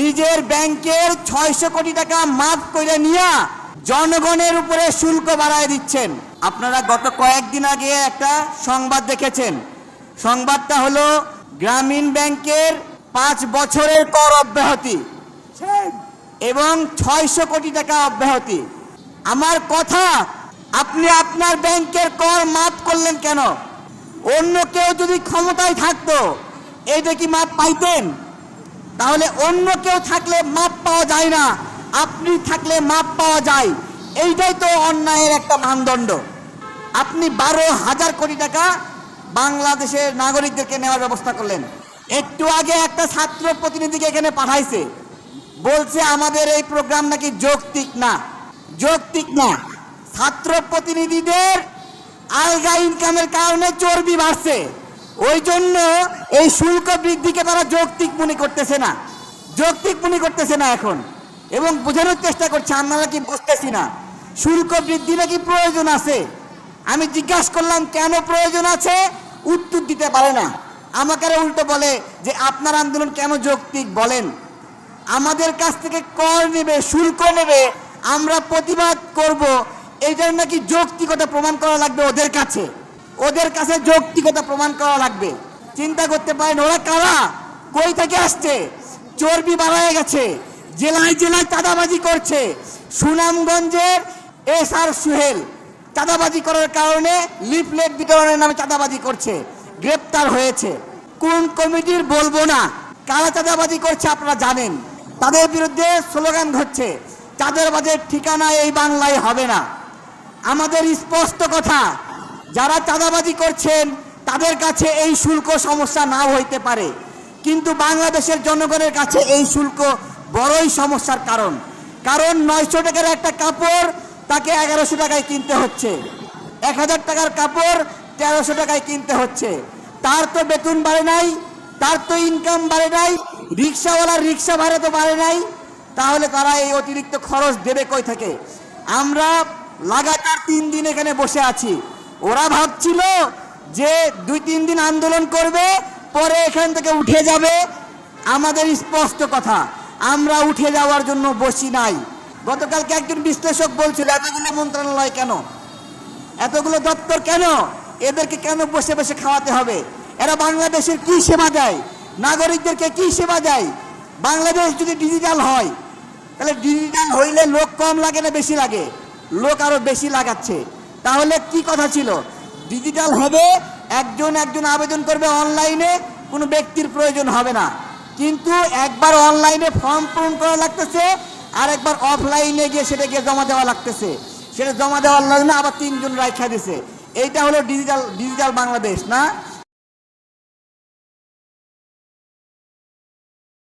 নিজের ব্যাংকের ছয়শো কোটি টাকা মাফ করে নিয়া জনগণের উপরে শুল্ক বাড়ায় দিচ্ছেন। আপনারা গত কয়েকদিন আগে একটা সংবাদ দেখেছেন। সংবাদটা হলো, গ্রামীণ ব্যাংকের পাঁচ বছরের কর অব্যাহতি এবং ছয়শো কোটি টাকা অব্যাহতি। আমার কথা, আপনি আপনার ব্যাংকের কর মাফ করলেন কেন? অন্য কেউ যদি ক্ষমতায় থাকতো এইটা কি মাপ পাইতেন। তাহলে অন্য কেউ থাকলে মাপ পাওয়া যায় না। আপনি থাকলে মাপ পাওয়া যায়। এইটাই তো অন্যায়ের একটা মানদণ্ড। আপনি বারো হাজার কোটি টাকা বাংলাদেশের নাগরিকদেরকে নেওয়ার ব্যবস্থা করলেন। একটু আগে একটা ছাত্র প্রতিনিধিকে এখানে পাঠাইছে। বলছে, আমাদের এই প্রোগ্রাম নাকি যৌক্তিক না। যৌক্তিক না। ছাত্র প্রতিনিধিদের আলগা ইনকামের কারণে চর্বি বাড়ছে। ওই জন্য এই শুল্ক বৃদ্ধিকে তারা যৌক্তিক মনে করতেছে না। যৌক্তিক মনে করতেছে না এখন। এবং বোঝানোর চেষ্টা করছে আমরা নাকি বুঝতেছি না? শুল্ক বৃদ্ধি নাকি প্রয়োজন আছে? আমি জিজ্ঞাসা করলাম, কেন প্রয়োজন আছে? উত্তর দিতে পারে না। আমাকে উল্টো বলে যে, আপনার আন্দোলন কেন যৌক্তিক? বলেন, আমাদের কাছ থেকে কর নেবে, শুল্ক নেবে, আমরা প্রতিবাদ করব। এইটার নাকি যৌক্তিকতা প্রমাণ করা লাগবে ওদের কাছে। ওদের কাছে যৌক্তিকতা প্রমাণ করা লাগবে। চিন্তা করতে পারেন, ওরা কারা? কই থেকে আসছে? চর্বি বাড়ায় গেছে। জেলায় জেলায় চাঁদাবাজি করছে। সুনামগঞ্জের এস আর সুহেল চাঁদাবাজি করার কারণে লিফলেট বিতরণের নামে চাঁদাবাজি করছে। গ্রেপ্তার হয়েছে। কোন কমিটির বলব না। কারা চাঁদাবাজি করছে আপনারা জানেন। তাদের বিরুদ্ধে স্লোগান ঘটছে চাঁদাবাজের ঠিকানা এই বাংলায় হবে না। আমাদের স্পষ্ট কথা যারা চাঁদাবাজি করছেন, তাদের কাছে এই শুল্ক সমস্যা নাও হইতে পারে। কিন্তু বাংলাদেশের জনগণের কাছে এই শুল্ক বড়ই সমস্যার কারণ। কারণ নয়শো টাকার একটা কাপড় তাকে এগারোশো টাকায় কিনতে হচ্ছে। এক হাজার টাকার কাপড় তেরোশো টাকায় কিনতে হচ্ছে। তার তো বেতন বাড়ে নাই, তার তো ইনকাম বাড়ে নাই রিক্সাওয়ালার রিক্সা ভাড়া তো বাড়ে নাই। তাহলে তারা এই অতিরিক্ত খরচ দেবে কই থেকে? আমরা লাগাতার তিন দিন এখানে বসে আছি। ওরা ভাবছিল যে দুই তিন দিন আন্দোলন করবে, পরে এখান থেকে উঠে যাবে। আমাদের স্পষ্ট কথা, আমরা উঠে যাওয়ার জন্য বসি নাই। গতকালকে একজন বিশ্লেষক বলছিল, এতগুলো মন্ত্রণালয় কেন? এতগুলো দপ্তর কেন? এদেরকে কেন বসে বসে খাওয়াতে হবে? এরা বাংলাদেশের কি সেবা দেয়? নাগরিকদেরকে কি সেবা দেয়? বাংলাদেশ যদি ডিজিটাল হয়, তাহলে ডিজিটাল হইলে লোক কম লাগে না, বেশি লাগে? লোক আরও বেশি লাগাচ্ছে। তাহলে কি কথা ছিল? ডিজিটাল হবে, একজন একজন আবেদন করবে অনলাইনে কোনো ব্যক্তির প্রয়োজন হবে না। কিন্তু একবার অনলাইনে ফর্ম পূরণ করা লাগতেছে, আর একবার অফলাইনে গিয়ে সেটাকে জমা দেওয়া লাগতেছে। সেটা জমা দেওয়ার জন্য আবার তিনজন রাইখা দিছে। এইটা হলো ডিজিটাল ডিজিটাল বাংলাদেশ, না?